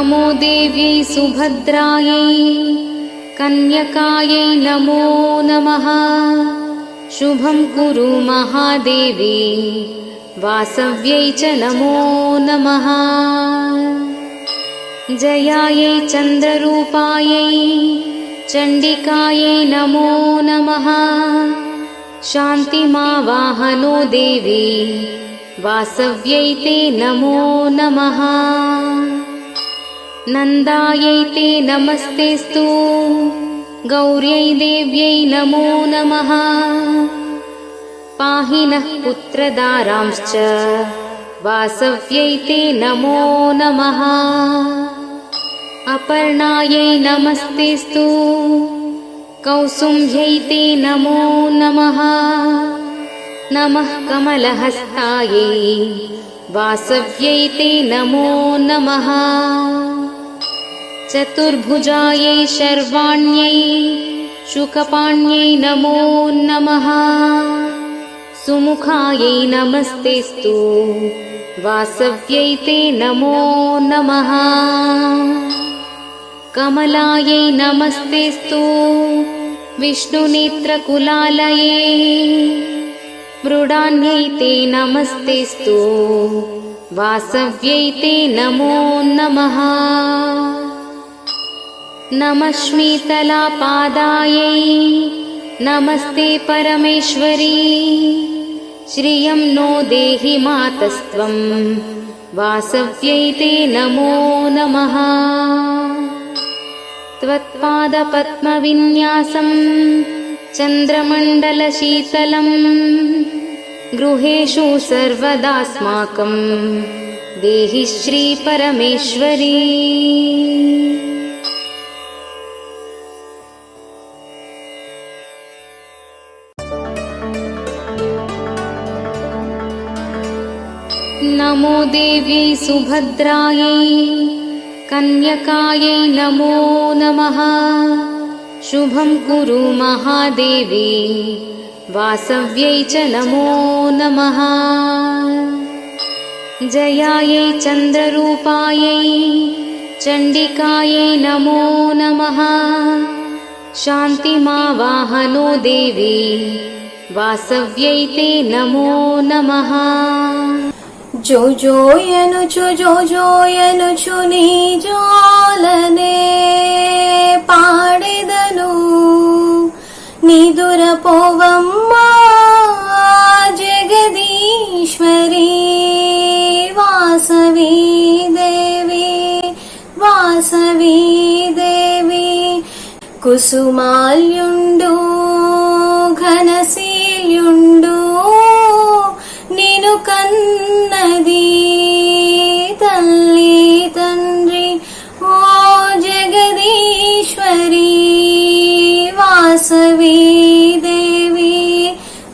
नमो देव्यै सुभद्रायै कन्यकायै नमो नमः। शुभं कुरु महादेवी वासव्यै च नमो नमः। जयायै चन्द्ररूपायै चण्डिकायै नमो नमः। शान्तिमावाहनो देवी वासव्यै ते नमो नमः नन्दायै ते नमस्तेस्तु। गौर्यै देव्यै नमो नमः। पाहि नः पुत्रदारांश्च वासव्यै ते नमो नमः। अपर्णायै नमस्तेस्तु। कौसुम्भ्यै ते नमो नमः। नमः कमलहस्तायै वासव्यै ते नमो नमः चतुर्भुजायै शर्वाण्यै शुकपाण्यै नमो नमः। सुमुखायै नमस्तेस्तु वासव्यै ते नमो नमः। कमलायै नमस्तेस्तु विष्णुनेत्रकुलालये मृडान्यै ते नमस्तेस्तु वासव्यै ते नमो नमः नमः श्मीतलापादायै नमस्ते परमेश्वरी। श्रियं नो देहि मातस्त्वं। वासव्यै ते नमो नमः। त्वत्पादपद्मविन्यासं चन्द्रमण्डलशीतलम् गृहेषु सर्वदास्माकं। देहि श्रीपरमेश्वरी नमो देव्यै सुभद्रायै कन्यकायै नमो नमः। शुभं कुरु महादेवी वासव्यै च नमो नमः। जयायै चन्द्ररूपायै चण्डिकायै नमो नमः। शान्तिमावाहनो देवी वासव्यै ते नमो नमः జో జోయనుచు జో జోయనుచు నీ జోలనే పాడెదను. నిదుర పోవమ్మా జగదీశ్వరి వాసవి దేవి వాసవి దేవి. కుసుమాల్యుండు ఘనశీల్యుండు కన్నది తల్లి తండ్రి ఓ జగదీశ్వరి వాసవి దేవి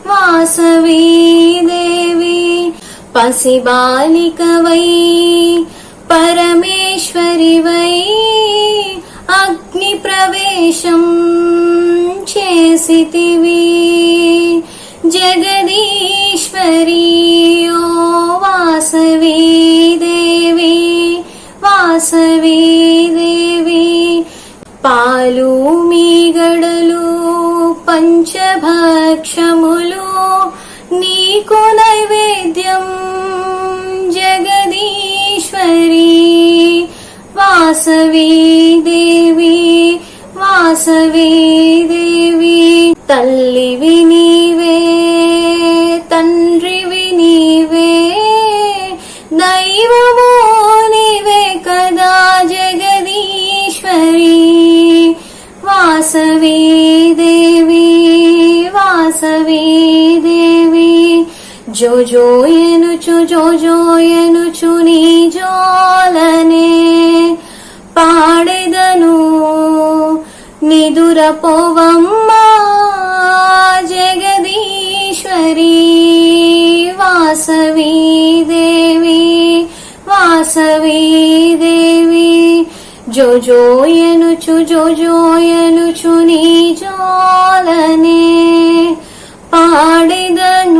వాసవి దేవి పసిబాలికవై పరమేశ్వరివై అగ్ని ప్రవేశం చేసితివి. జగదీశ్వరి వాసవి దేవి. పాలు మీగడలు పంచభక్షములు నీకు నైవేద్యం జగదీశ్వరి. వాసవి దేవి వాసవి దేవి. తల్లివి నీవే జోజో ఎనుచు జోజో ఎనుచు నీ జోలనే పాడెదను. నిదురపోవమ్మ జగదీశ్వరి వాసవి దేవి వాసవి దేవి. జోజో ఎనుచు జోజో ఎనుచు నీ జోలనే పాడెదను.